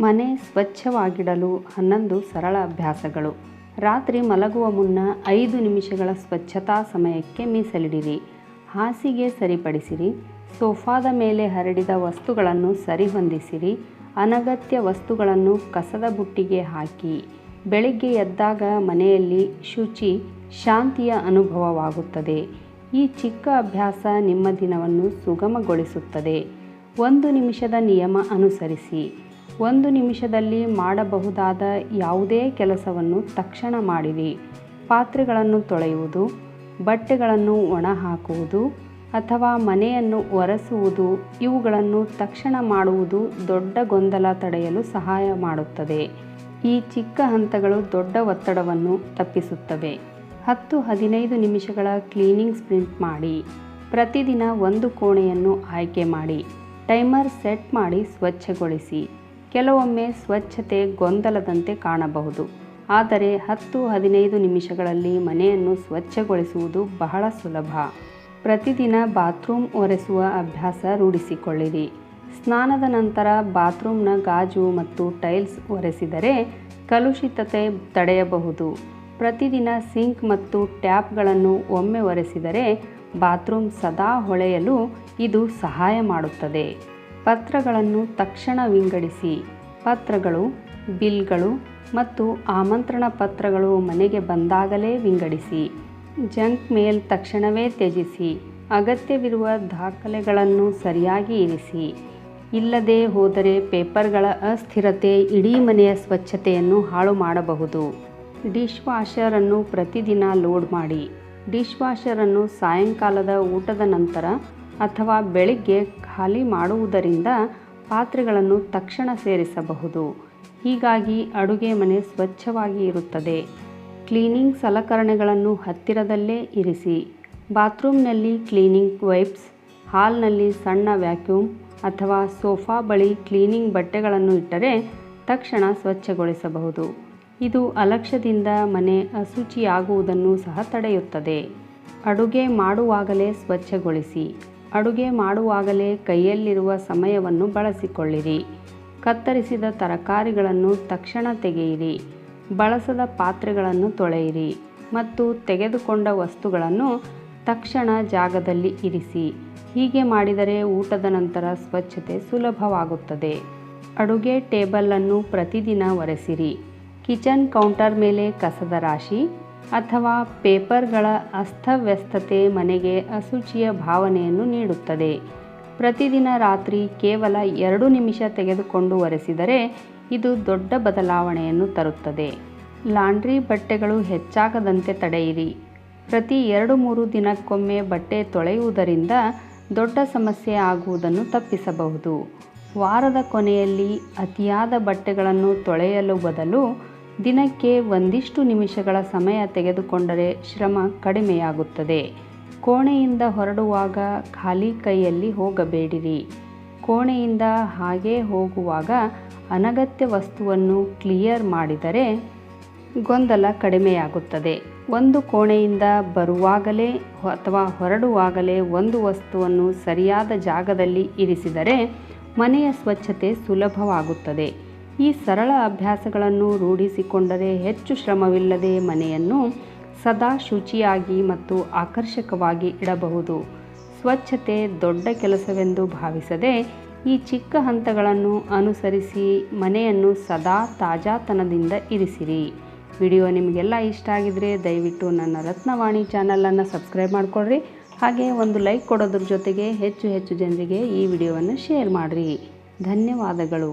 ಮನೆ ಸ್ವಚ್ಛವಾಗಿಡಲು ಹನ್ನೊಂದು ಸರಳ ಅಭ್ಯಾಸಗಳು. ರಾತ್ರಿ ಮಲಗುವ ಮುನ್ನ ಐದು ನಿಮಿಷಗಳ ಸ್ವಚ್ಛತಾ ಸಮಯಕ್ಕೆ ಮೀಸಲಿಡಿರಿ. ಹಾಸಿಗೆ ಸರಿಪಡಿಸಿರಿ. ಸೋಫಾದ ಮೇಲೆ ಹರಡಿದ ವಸ್ತುಗಳನ್ನು ಸರಿಹೊಂದಿಸಿರಿ. ಅನಗತ್ಯ ವಸ್ತುಗಳನ್ನು ಕಸದ ಬುಟ್ಟಿಗೆ ಹಾಕಿ. ಬೆಳಿಗ್ಗೆ ಎದ್ದಾಗ ಮನೆಯಲ್ಲಿ ಶುಚಿ, ಶಾಂತಿಯ ಅನುಭವವಾಗುತ್ತದೆ. ಈ ಚಿಕ್ಕ ಅಭ್ಯಾಸ ನಿಮ್ಮ ದಿನವನ್ನು ಸುಗಮಗೊಳಿಸುತ್ತದೆ. ಒಂದು ನಿಮಿಷದ ನಿಯಮ ಅನುಸರಿಸಿ. ಒಂದು ನಿಮಿಷದಲ್ಲಿ ಮಾಡಬಹುದಾದ ಯಾವುದೇ ಕೆಲಸವನ್ನು ತಕ್ಷಣ ಮಾಡಿರಿ. ಪಾತ್ರೆಗಳನ್ನು ತೊಳೆಯುವುದು, ಬಟ್ಟೆಗಳನ್ನು ಒಣ ಹಾಕುವುದು ಅಥವಾ ಮನೆಯನ್ನು ಒರೆಸುವುದು ಇವುಗಳನ್ನು ತಕ್ಷಣ ಮಾಡುವುದು ದೊಡ್ಡ ಗೊಂದಲ ತಡೆಯಲು ಸಹಾಯ ಮಾಡುತ್ತದೆ. ಈ ಚಿಕ್ಕ ಹಂತಗಳು ದೊಡ್ಡ ಒತ್ತಡವನ್ನು ತಪ್ಪಿಸುತ್ತವೆ. ಹತ್ತು ಹದಿನೈದು ನಿಮಿಷಗಳ ಕ್ಲೀನಿಂಗ್ ಸ್ಪ್ರಿಂಟ್ ಮಾಡಿ, ಪ್ರತಿದಿನ ಒಂದು ಕೋಣೆಯನ್ನು ಆಯ್ಕೆ ಮಾಡಿ, ಟೈಮರ್ ಸೆಟ್ ಮಾಡಿ ಸ್ವಚ್ಛಗೊಳಿಸಿ. ಕೆಲವೊಮ್ಮೆ ಸ್ವಚ್ಛತೆ ಗೊಂದಲದಂತೆ ಕಾಣಬಹುದು. ಆದರೆ ಹತ್ತು ಹದಿನೈದು ನಿಮಿಷಗಳಲ್ಲಿ ಮನೆಯನ್ನು ಸ್ವಚ್ಛಗೊಳಿಸುವುದು ಬಹಳ ಸುಲಭ. ಪ್ರತಿದಿನ ಬಾತ್ರೂಮ್ ಒರೆಸುವ ಅಭ್ಯಾಸ ರೂಢಿಸಿಕೊಳ್ಳಿರಿ. ಸ್ನಾನದ ನಂತರ ಬಾತ್ರೂಮ್ನ ಗಾಜು ಮತ್ತು ಟೈಲ್ಸ್ ಒರೆಸಿದರೆ ಕಲುಷಿತತೆ ತಡೆಯಬಹುದು. ಪ್ರತಿದಿನ ಸಿಂಕ್ ಮತ್ತು ಟ್ಯಾಪ್ಗಳನ್ನು ಒಮ್ಮೆ ಒರೆಸಿದರೆ ಬಾತ್ರೂಮ್ ಸದಾ ಹೊಳೆಯಲು ಇದು ಸಹಾಯ ಮಾಡುತ್ತದೆ. ಪತ್ರಗಳನ್ನು ತಕ್ಷಣ ವಿಂಗಡಿಸಿ. ಪತ್ರಗಳು, ಬಿಲ್ಗಳು ಮತ್ತು ಆಮಂತ್ರಣ ಪತ್ರಗಳು ಮನೆಗೆ ಬಂದಾಗಲೇ ವಿಂಗಡಿಸಿ. ಜಂಕ್ ಮೇಲ್ ತಕ್ಷಣವೇ ತ್ಯಜಿಸಿ. ಅಗತ್ಯವಿರುವ ದಾಖಲೆಗಳನ್ನು ಸರಿಯಾಗಿ ಇರಿಸಿ. ಇಲ್ಲದೆ ಹೋದರೆ ಪೇಪರ್ಗಳ ಅಸ್ಥಿರತೆ ಇಡೀ ಮನೆಯ ಸ್ವಚ್ಛತೆಯನ್ನು ಹಾಳು ಮಾಡಬಹುದು. ಡಿಶ್ ವಾಷರನ್ನು ಪ್ರತಿದಿನ ಲೋಡ್ ಮಾಡಿ. ಡಿಶ್ ವಾಷರನ್ನು ಸಾಯಂಕಾಲದ ಊಟದ ನಂತರ ಅಥವಾ ಬೆಳಿಗ್ಗೆ ಖಾಲಿ ಮಾಡುವುದರಿಂದ ಪಾತ್ರೆಗಳನ್ನು ತಕ್ಷಣ ಸೇರಿಸಬಹುದು. ಹೀಗಾಗಿ ಅಡುಗೆ ಮನೆ ಸ್ವಚ್ಛವಾಗಿ ಇರುತ್ತದೆ. ಕ್ಲೀನಿಂಗ್ ಸಲಕರಣೆಗಳನ್ನು ಹತ್ತಿರದಲ್ಲೇ ಇರಿಸಿ. ಬಾತ್ರೂಮ್ನಲ್ಲಿ ಕ್ಲೀನಿಂಗ್ ವೈಪ್ಸ್, ಹಾಲ್ನಲ್ಲಿ ಸಣ್ಣ ವ್ಯಾಕ್ಯೂಮ್ ಅಥವಾ ಸೋಫಾ ಬಳಿ ಕ್ಲೀನಿಂಗ್ ಬಟ್ಟೆಗಳನ್ನು ಇಟ್ಟರೆ ತಕ್ಷಣ ಸ್ವಚ್ಛಗೊಳಿಸಬಹುದು. ಇದು ಅಲಕ್ಷ್ಯದಿಂದ ಮನೆ ಅಶುಚಿಯಾಗುವುದನ್ನು ಸಹ ತಡೆಯುತ್ತದೆ. ಅಡುಗೆ ಮಾಡುವಾಗಲೇ ಸ್ವಚ್ಛಗೊಳಿಸಿ. ಅಡುಗೆ ಮಾಡುವಾಗಲೇ ಕೈಯಲ್ಲಿರುವ ಸಮಯವನ್ನು ಬಳಸಿಕೊಳ್ಳಿರಿ. ಕತ್ತರಿಸಿದ ತರಕಾರಿಗಳನ್ನು ತಕ್ಷಣ ತೆಗೆಯಿರಿ. ಬಳಸದ ಪಾತ್ರೆಗಳನ್ನು ತೊಳೆಯಿರಿ ಮತ್ತು ತೆಗೆದುಕೊಂಡ ವಸ್ತುಗಳನ್ನು ತಕ್ಷಣ ಜಾಗದಲ್ಲಿ ಇರಿಸಿ. ಹೀಗೆ ಮಾಡಿದರೆ ಊಟದ ನಂತರ ಸ್ವಚ್ಛತೆ ಸುಲಭವಾಗುತ್ತದೆ. ಅಡುಗೆ ಟೇಬಲನ್ನು ಪ್ರತಿದಿನ ಒರೆಸಿರಿ. ಕಿಚನ್ ಕೌಂಟರ್ ಮೇಲೆ ಕಸದ ರಾಶಿ ಅಥವಾ ಪೇಪರ್ಗಳ ಅಸ್ತವ್ಯಸ್ತತೆ ಮನೆಗೆ ಅಶುಚಿಯ ಭಾವನೆಯನ್ನು ನೀಡುತ್ತದೆ. ಪ್ರತಿದಿನ ರಾತ್ರಿ ಕೇವಲ ಎರಡು ನಿಮಿಷ ತೆಗೆದುಕೊಂಡು ಒರೆಸಿದರೆ ಇದು ದೊಡ್ಡ ಬದಲಾವಣೆಯನ್ನು ತರುತ್ತದೆ. ಲಾಂಡ್ರಿ ಬಟ್ಟೆಗಳು ಹೆಚ್ಚಾಗದಂತೆ ತಡೆಯಿರಿ. ಪ್ರತಿ ಎರಡು ಮೂರು ದಿನಕ್ಕೊಮ್ಮೆ ಬಟ್ಟೆ ತೊಳೆಯುವುದರಿಂದ ದೊಡ್ಡ ಸಮಸ್ಯೆ ಆಗುವುದನ್ನು ತಪ್ಪಿಸಬಹುದು. ವಾರದ ಕೊನೆಯಲ್ಲಿ ಅತಿಯಾದ ಬಟ್ಟೆಗಳನ್ನು ತೊಳೆಯಲು ಬದಲು ದಿನಕ್ಕೆ ಒಂದಿಷ್ಟು ನಿಮಿಷಗಳ ಸಮಯ ತೆಗೆದುಕೊಂಡರೆ ಶ್ರಮ ಕಡಿಮೆಯಾಗುತ್ತದೆ. ಕೋಣೆಯಿಂದ ಹೊರಡುವಾಗ ಖಾಲಿ ಕೈಯಲ್ಲಿ ಹೋಗಬೇಡಿರಿ. ಕೋಣೆಯಿಂದ ಹಾಗೇ ಹೋಗುವಾಗ ಅನಗತ್ಯ ವಸ್ತುವನ್ನು ಕ್ಲಿಯರ್ ಮಾಡಿದರೆ ಗೊಂದಲ ಕಡಿಮೆಯಾಗುತ್ತದೆ. ಒಂದು ಕೋಣೆಯಿಂದ ಬರುವಾಗಲೇ ಅಥವಾ ಹೊರಡುವಾಗಲೇ ಒಂದು ವಸ್ತುವನ್ನು ಸರಿಯಾದ ಜಾಗದಲ್ಲಿ ಇರಿಸಿದರೆ ಮನೆಯ ಸ್ವಚ್ಛತೆ ಸುಲಭವಾಗುತ್ತದೆ. ಈ ಸರಳ ಅಭ್ಯಾಸಗಳನ್ನು ರೂಢಿಸಿಕೊಂಡರೆ ಹೆಚ್ಚು ಶ್ರಮವಿಲ್ಲದೆ ಮನೆಯನ್ನು ಸದಾ ಶುಚಿಯಾಗಿ ಮತ್ತು ಆಕರ್ಷಕವಾಗಿ ಇಡಬಹುದು. ಸ್ವಚ್ಛತೆ ದೊಡ್ಡ ಕೆಲಸವೆಂದು ಭಾವಿಸದೆ ಈ ಚಿಕ್ಕ ಹಂತಗಳನ್ನು ಅನುಸರಿಸಿ ಮನೆಯನ್ನು ಸದಾ ತಾಜಾತನದಿಂದ ಇರಿಸಿರಿ. ವಿಡಿಯೋ ನಿಮಗೆಲ್ಲ ಇಷ್ಟ ಆಗಿದರೆ ದಯವಿಟ್ಟು ನನ್ನ ರತ್ನವಾಣಿ ಚಾನಲನ್ನು ಸಬ್ಸ್ಕ್ರೈಬ್ ಮಾಡಿಕೊಡ್ರಿ ಹಾಗೆ ಒಂದು ಲೈಕ್ ಕೊಡೋದ್ರ ಜೊತೆಗೆ ಹೆಚ್ಚು ಹೆಚ್ಚು ಜನರಿಗೆ ಈ ವಿಡಿಯೋವನ್ನು ಶೇರ್ ಮಾಡಿರಿ. ಧನ್ಯವಾದಗಳು.